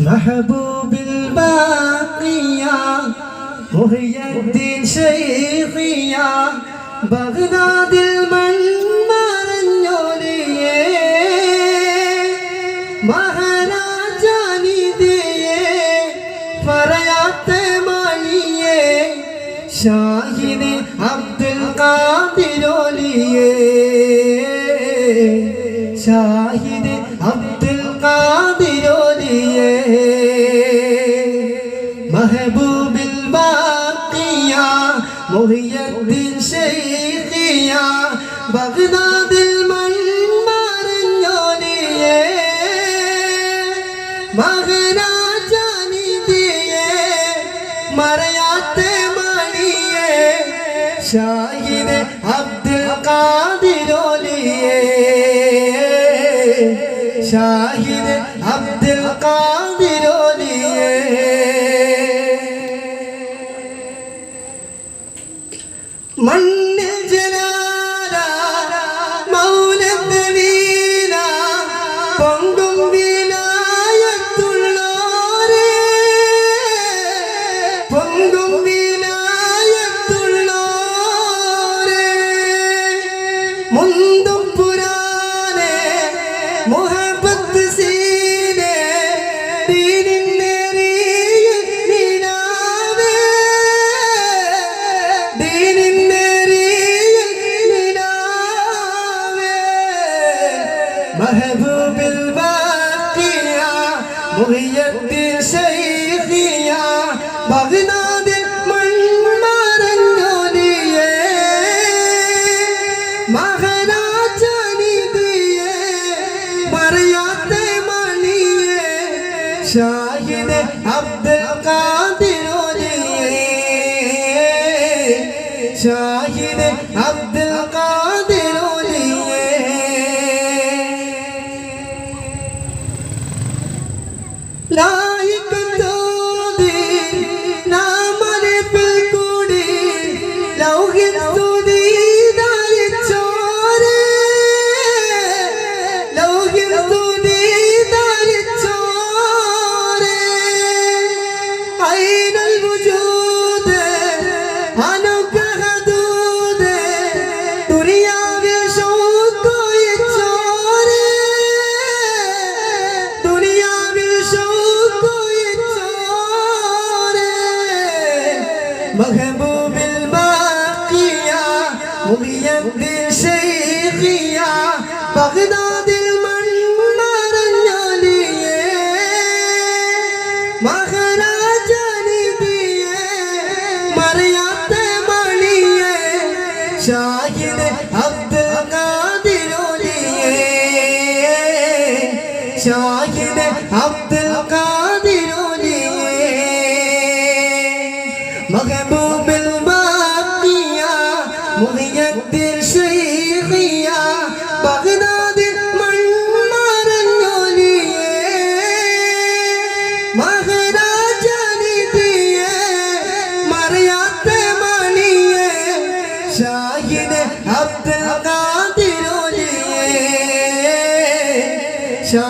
محبوب الباقية محي الدين شيخية ബഗ്ദാദിൽ മൺമറഞ്ഞോലിയേ മഹാരാജാനിധിയേ പറയാത്ത മണിയേ Shahid Abdul ഖാദിരോലിയേ Shahid Abdul Muhiyuddin ശൈഖിയ ബഗ്ദാദിൽ മൺമറഞ്ഞോലിയേ മകരാജാനിധിയേ മറയാത്ത മണിയെ Shahid Abdul ഖാദിരോലിയേ ഷാഹിദ് അബ്ദുൽ ഖാദിരോലിയേ मन മെഹബൂബിൽ ബാക്കിയ മുഹിയദ്ദീൻ ശൈഖിയ ബഗ്ദാദിൽ ശൈഖിയ ബഗ്ദാദിൽ മൺമറഞ്ഞോലിയേ മഹാരാജാനിധിയേ മറിയാത്ത മണിയേ ഷാഹിദ് അബ്ദുൽ ഖാദിരോലിയേ ഷാഹിദ് അബ്ദുൽ ഖാദിരോലിയേ മഹബൂബിൽ മുഹിയദ്ദീൻ ശൈഖിയ ബഗ്ദാദിൽ മൺമറഞ്ഞോലിയേ മഹാരാജാനിധിയേ മറിയാത്ത മണിയേ ഷാഹിദ് അബ്ദുൽ ഖാദിരോലിയേ ഷാ